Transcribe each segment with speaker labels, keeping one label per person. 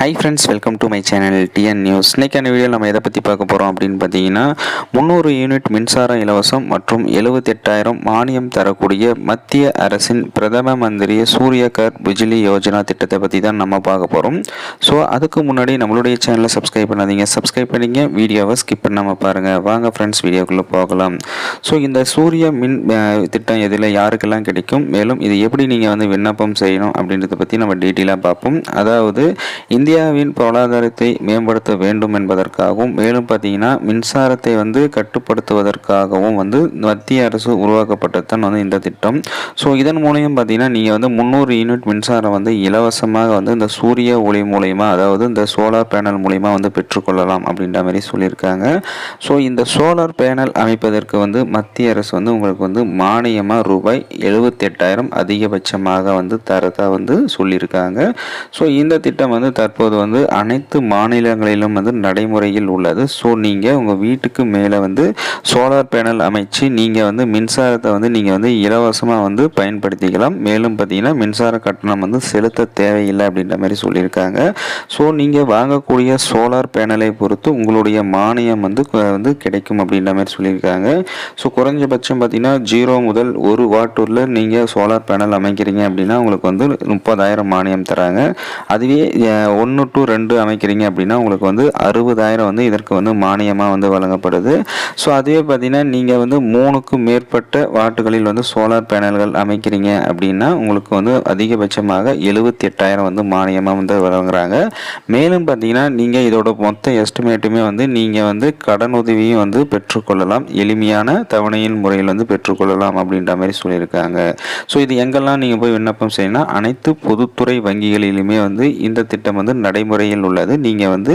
Speaker 1: Hi friends welcome to my channel TN news இன்றைக்கான video நம்ம எதை பற்றி பார்க்க போகிறோம் அப்படின்னு பார்த்தீங்கன்னா முந்நூறு யூனிட் மின்சாரம் இலவசம் மற்றும் எழுபத்தெட்டாயிரம் மானியம் தரக்கூடிய மத்திய அரசின் பிரதம மந்திரி சூரிய கர் பிஜிலி யோஜனா திட்டத்தை பற்றி தான் நம்ம பார்க்க போகிறோம் ஸோ அதுக்கு முன்னாடி நம்மளுடைய சேனலை சப்ஸ்கிரைப் பண்ணாதீங்க. சப்ஸ்கிரைப் பண்ணிங்க. வீடியோவை ஸ்கிப் பண்ணாமல் பாருங்கள் வாங்க ஃப்ரெண்ட்ஸ் வீடியோக்குள்ளே போகலாம். ஸோ இந்த சூரிய மின் திட்டம் எதில் யாருக்கெல்லாம் கிடைக்கும்? மேலும் இது எப்படி நீங்கள் வந்து விண்ணப்பம் செய்யணும் அப்படின்றத பற்றி நம்ம டீட்டெயிலாக பார்ப்போம். அதாவது இந்தியாவின் பொருளாதாரத்தை மேம்படுத்த வேண்டும் என்பதற்காகவும் மேலும் பார்த்தீங்கன்னா மின்சாரத்தை வந்து கட்டுப்படுத்துவதற்காகவும் வந்து மத்திய அரசு உருவாக்கப்பட்டது தான் வந்து இந்த திட்டம். ஸோ இதன் மூலியம் பார்த்தீங்கன்னா நீங்கள் வந்து முந்நூறு யூனிட் மின்சாரம் வந்து இலவசமாக வந்து இந்த சூரிய ஒளி மூலயமா அதாவது இந்த சோலார் பேனல் மூலயமா வந்து பெற்றுக்கொள்ளலாம் அப்படின்ற மாதிரி சொல்லியிருக்காங்க. ஸோ இந்த சோலார் பேனல் அமைப்பதற்கு வந்து மத்திய அரசு வந்து உங்களுக்கு வந்து மானியமாக ரூபாய் எழுபத்தெட்டாயிரம் அதிகபட்சமாக வந்து தரதா வந்து சொல்லியிருக்காங்க. ஸோ இந்த திட்டம் வந்து தற்போது வந்து அனைத்து மாநிலங்களிலும் வந்து நடைமுறையில் உள்ளது. ஸோ நீங்கள் உங்கள் வீட்டுக்கு மேலே வந்து சோலார் பேனல் அமைச்சு நீங்கள் வந்து மின்சாரத்தை வந்து நீங்கள் வந்து இலவசமாக வந்து பயன்படுத்திக்கலாம். மேலும் பார்த்தீங்கன்னா மின்சார கட்டணம் வந்து செலுத்த தேவையில்லை அப்படின்ற மாதிரி சொல்லியிருக்காங்க. ஸோ நீங்கள் வாங்கக்கூடிய சோலார் பேனலை பொறுத்து உங்களுடைய மானியம் வந்து வந்து கிடைக்கும் அப்படின்ற மாதிரி சொல்லியிருக்காங்க. ஸோ குறைஞ்சபட்சம் பார்த்தீங்கன்னா ஜீரோ முதல் ஒரு வாட்டூரில் நீங்கள் சோலார் பேனல் அமைக்கிறீங்க அப்படின்னா உங்களுக்கு வந்து முப்பதாயிரம் மானியம் தராங்க. அதுவே ஒன்று டு ரெண்டு அமைக்கிறீங்க அப்படின்னா உங்களுக்கு வந்து அறுபதாயிரம் வந்து இதற்கு வந்து மானியமாக வந்து வழங்கப்படுது. ஸோ அதுவே பார்த்தீங்கன்னா நீங்கள் வந்து மூணுக்கும் மேற்பட்ட வாட்டுகளில் வந்து சோலார் பேனல்கள் அமைக்கிறீங்க அப்படின்னா உங்களுக்கு வந்து அதிகபட்சமாக எழுபத்தி எட்டாயிரம் வந்து மானியமாக வந்து வழங்குறாங்க. மேலும் பார்த்தீங்கன்னா நீங்கள் இதோட மொத்த எஸ்டிமேட்டுமே வந்து நீங்கள் வந்து கடன் உதவியும் வந்து பெற்றுக்கொள்ளலாம். எளிமையான தவணையின் முறையில் வந்து பெற்றுக்கொள்ளலாம் அப்படின்ற மாதிரி சொல்லியிருக்காங்க. ஸோ இது எங்கெல்லாம் நீங்கள் போய் விண்ணப்பம் செய்யணும் அனைத்து பொதுத்துறை வங்கிகளிலுமே வந்து இந்த திட்டம் வந்து நடைமுறையில் உள்ளது. நீங்கள் வந்து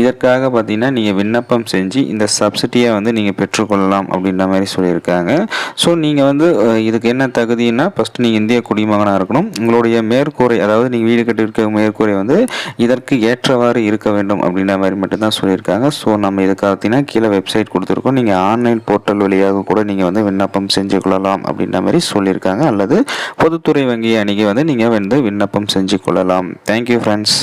Speaker 1: இதற்காக பார்த்தீங்கன்னா நீங்கள் விண்ணப்பம் செஞ்சு இந்த சப்சிடியை வந்து நீங்கள் பெற்றுக்கொள்ளலாம் அப்படின்ற மாதிரி சொல்லியிருக்காங்க. ஸோ நீங்கள் வந்து இதுக்கு என்ன தகுதின்னா ஃபஸ்ட்டு நீங்கள் இந்திய குடிமகனாக இருக்கணும். உங்களுடைய மேற்கூரை அதாவது நீங்கள் வீடு கட்டியிருக்க மேற்கூரை வந்து இதற்கு ஏற்றவாறு இருக்க வேண்டும் அப்படின்ற மாதிரி மட்டும்தான் சொல்லியிருக்காங்க. ஸோ நம்ம இதுக்காக பார்த்தீங்கன்னா கீழே வெப்சைட் கொடுத்துருக்கோம். நீங்கள் ஆன்லைன் போர்ட்டல் வழியாக கூட நீங்கள் வந்து விண்ணப்பம் செஞ்சு கொள்ளலாம் அப்படின்ற மாதிரி சொல்லியிருக்காங்க. அல்லது பொதுத்துறை வங்கி அணுகி வந்து நீங்கள் வந்து விண்ணப்பம் செஞ்சு கொள்ளலாம். Thank you friends